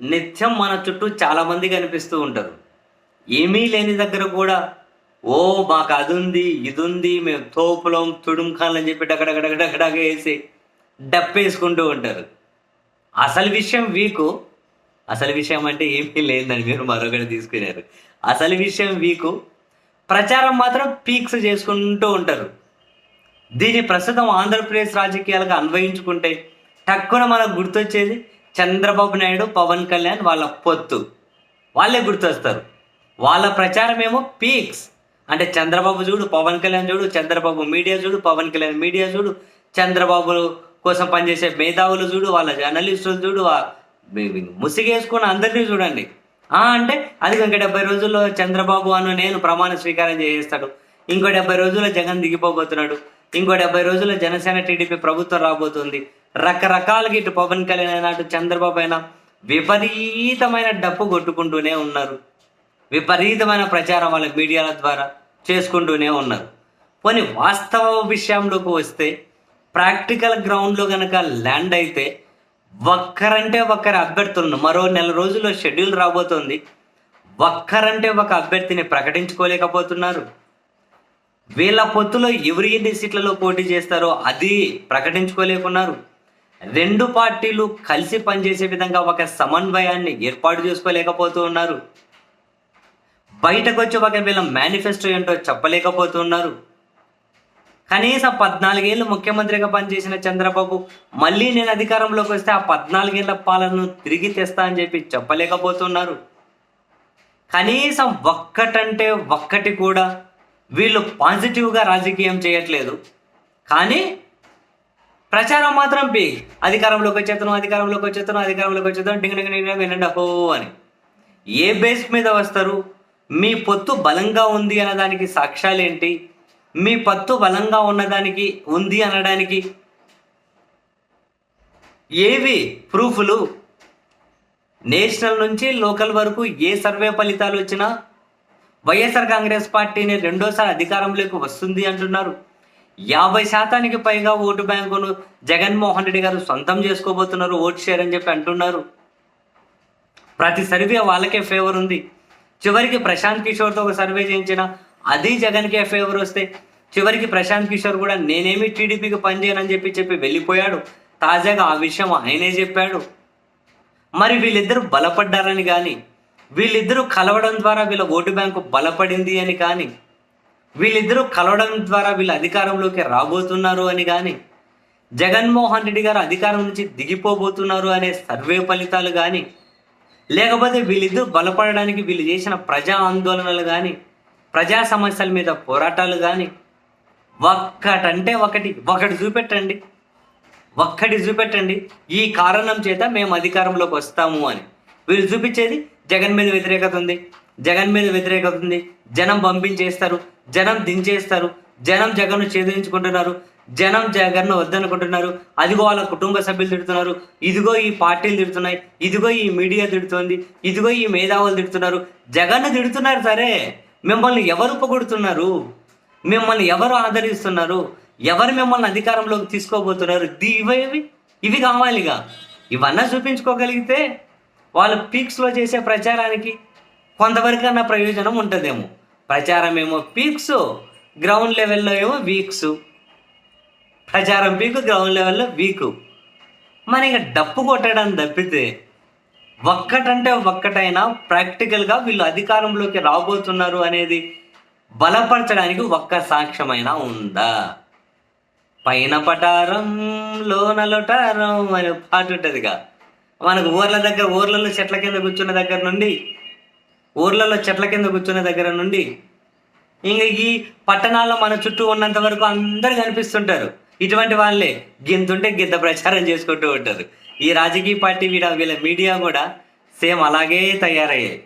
నిత్యం మన చుట్టూ చాలామంది కనిపిస్తూ ఉంటారు. ఏమీ లేని దగ్గర కూడా ఓ మాకు అది ఉంది ఇది ఉంది మేము తోపులం తుడుంకాలని చెప్పి డగడగడగడగడగ వేసి డప్పేసుకుంటూ ఉంటారు. అసలు విషయం వీకు అసలు విషయం అంటే ఏమీ లేదని మీరు మరొకటి తీసుకున్నారు. అసలు విషయం వీకు ప్రచారం మాత్రం పీక్స్ చేసుకుంటూ ఉంటారు. దీన్ని ప్రస్తుతం ఆంధ్రప్రదేశ్ రాజకీయాలకు అన్వయించుకుంటే టక్కున మనకు గుర్తొచ్చేది చంద్రబాబు నాయుడు పవన్ కళ్యాణ్ వాళ్ళ పొత్తు. వాళ్ళే గుర్తొస్తారు. వాళ్ళ ప్రచారం ఏమో పీక్స్. అంటే చంద్రబాబు చూడు పవన్ కళ్యాణ్ చూడు చంద్రబాబు మీడియా చూడు పవన్ కళ్యాణ్ మీడియా చూడు చంద్రబాబు కోసం పనిచేసే మేధావులు చూడు వాళ్ళ జర్నలిస్టులు చూడు ముసిగేసుకుని అందరినీ చూడండి. అంటే అది ఇంక డెబ్బై రోజుల్లో చంద్రబాబు అను నేను ప్రమాణ స్వీకారం చేసేస్తాడు. ఇంకో డెబ్బై రోజుల్లో జగన్ దిగిపోబోతున్నాడు. ఇంకో డెబ్బై రోజుల్లో జనసేన టీడీపీ ప్రభుత్వం రాబోతుంది. రకరకాలుగా ఇటు పవన్ కళ్యాణ్ అయినా అటు చంద్రబాబు అయినా విపరీతమైన డప్పు కొట్టుకుంటూనే ఉన్నారు. విపరీతమైన ప్రచారం వాళ్ళ మీడియాల ద్వారా చేసుకుంటూనే ఉన్నారు. పోనీ వాస్తవ విషయంలోకి వస్తే ప్రాక్టికల్ గ్రౌండ్లో కనుక ల్యాండ్ అయితే ఒక్కరంటే ఒక్కరి అభ్యర్థులను మరో నెల రోజుల్లో షెడ్యూల్ రాబోతోంది. ఒక్కరంటే ఒక అభ్యర్థిని ప్రకటించుకోలేకపోతున్నారు. వీళ్ళ పొత్తులో ఎవరు ఎన్ని సీట్లలో పోటీ చేస్తారో అది ప్రకటించుకోలేకున్నారు. రెండు పార్టీలు కలిసి పనిచేసే విధంగా ఒక సమన్వయాన్ని ఏర్పాటు చేసుకోలేకపోతూ ఉన్నారు. బయటకు వచ్చి ఒక వీళ్ళ మేనిఫెస్టో ఏంటో చెప్పలేకపోతున్నారు. కనీసం పద్నాలుగేళ్ళు ముఖ్యమంత్రిగా పనిచేసిన చంద్రబాబు మళ్ళీ నేను అధికారంలోకి వస్తే ఆ పద్నాలుగేళ్ళ పాలనను తిరిగి తెస్తా అని చెప్పి చెప్పలేకపోతున్నారు. కనీసం ఒక్కటంటే ఒక్కటి కూడా వీళ్ళు పాజిటివ్గా రాజకీయం చేయట్లేదు. కానీ ప్రచారం మాత్రం పీ. అధికారంలోకి వచ్చేతను అధికారంలోకి వచ్చేతను అధికారంలోకి వచ్చేతను డింగ్ డింగ్ డింగ్ వినండి హో అని. ఏ బేస్ మీద వస్తారు? మీ పొత్తు బలంగా ఉంది అన్నదానికి సాక్ష్యాలు ఏంటి మీ పత్తు బలంగా ఉన్నదానికి ఉంది అనడానికి ఏవి ప్రూఫ్లు? నేషనల్ నుంచి లోకల్ వరకు ఏ సర్వే ఫలితాలు వచ్చినా వైఎస్ఆర్ కాంగ్రెస్ పార్టీని రెండోసారి అధికారంలోకి వస్తుంది అంటున్నారు. యాభై శాతానికి పైగా ఓటు బ్యాంకును జగన్మోహన్ రెడ్డి గారు సొంతం చేసుకోబోతున్నారు ఓటు షేర్ అని చెప్పి అంటున్నారు. ప్రతి సర్వే వాళ్ళకే ఫేవర్ ఉంది. చివరికి ప్రశాంత్ కిషోర్తో ఒక సర్వే చేయించిన అది జగన్కే ఫేవర్ వస్తే చివరికి ప్రశాంత్ కిషోర్ కూడా నేనేమి టీడీపీకి పనిచేయనని చెప్పి చెప్పి వెళ్ళిపోయాడు. తాజాగా ఆ విషయం ఆయనే చెప్పాడు. మరి వీళ్ళిద్దరూ బలపడ్డారని కానీ వీళ్ళిద్దరూ కలవడం ద్వారా వీళ్ళ ఓటు బ్యాంకు బలపడింది అని కానీ వీళ్ళిద్దరూ కలవడం ద్వారా వీళ్ళు అధికారంలోకి రాబోతున్నారు అని కానీ జగన్మోహన్ రెడ్డి గారు అధికారం నుంచి దిగిపోబోతున్నారు అనే సర్వే ఫలితాలు కానీ లేకపోతే వీళ్ళిద్దరూ బలపడడానికి వీళ్ళు చేసిన ప్రజా ఆందోళనలు కానీ ప్రజా సమస్యల మీద పోరాటాలు కానీ ఒక్కటంటే ఒకటి. ఒకటి చూపెట్టండి. ఒక్కటి చూపెట్టండి. ఈ కారణం చేత మేము అధికారంలోకి వస్తాము అని. వీళ్ళు చూపించేది జగన్ మీద వ్యతిరేకత ఉంది. జగన్ మీద వ్యతిరేకత ఉంది. జనం పంపించేస్తారు జనం దించేస్తారు. జనం జగన్ను ఛేదించుకుంటున్నారు జనం జగన్ను వద్దనుకుంటున్నారు. అదిగో వాళ్ళ కుటుంబ సభ్యులు తిడుతున్నారు. ఇదిగో ఈ పార్టీలు తిడుతున్నాయి. ఇదిగో ఈ మీడియా తిడుతోంది. ఇదిగో ఈ మేధావులు తిడుతున్నారు. జగన్ను తిడుతున్నారు సరే. మిమ్మల్ని ఎవరు పొగుడుతున్నారు? మిమ్మల్ని ఎవరు ఆదరిస్తున్నారు? ఎవరు మిమ్మల్ని అధికారంలోకి తీసుకోబోతున్నారు? ఇవి ఇవేవి ఇవి కావాలిగా. ఇవన్నా చూపించుకోగలిగితే వాళ్ళు పీక్స్లో చేసే ప్రచారానికి కొంతవరకన్నా ప్రయోజనం ఉంటుందేమో. ప్రచారం ఏమో పీక్స్ గ్రౌండ్ లెవెల్లో ఏమో వీక్స్ ప్రచారం పీకు గ్రౌండ్ లెవెల్లో వీకు మన ఇంకా డప్పు కొట్టడం తప్పితే ఒక్కటంటే ఒక్కటైనా ప్రాక్టికల్గా వీళ్ళు అధికారంలోకి రాబోతున్నారు అనేది బలపరచడానికి ఒక్క సాక్ష్యమైనా ఉందా? పైన పటారం లోన లొటారం అనే పాట ఉంటుందిగా. మనకు ఊర్ల దగ్గర ఊర్లలో చెట్ల కింద కూర్చున్న దగ్గర నుండి ఊర్లలో చెట్ల కింద కూర్చునే దగ్గర నుండి ఇంక ఈ పట్టణాల్లో మన చుట్టూ ఉన్నంత వరకు అందరు కనిపిస్తుంటారు. ఇటువంటి వాళ్ళే గింతుంటే గింత ప్రచారం చేసుకుంటూ ఉంటారు. ఈ రాజకీయ పార్టీ వీడ వీళ్ళ మీడియా కూడా సేమ్ అలాగే తయారయ్యాయి.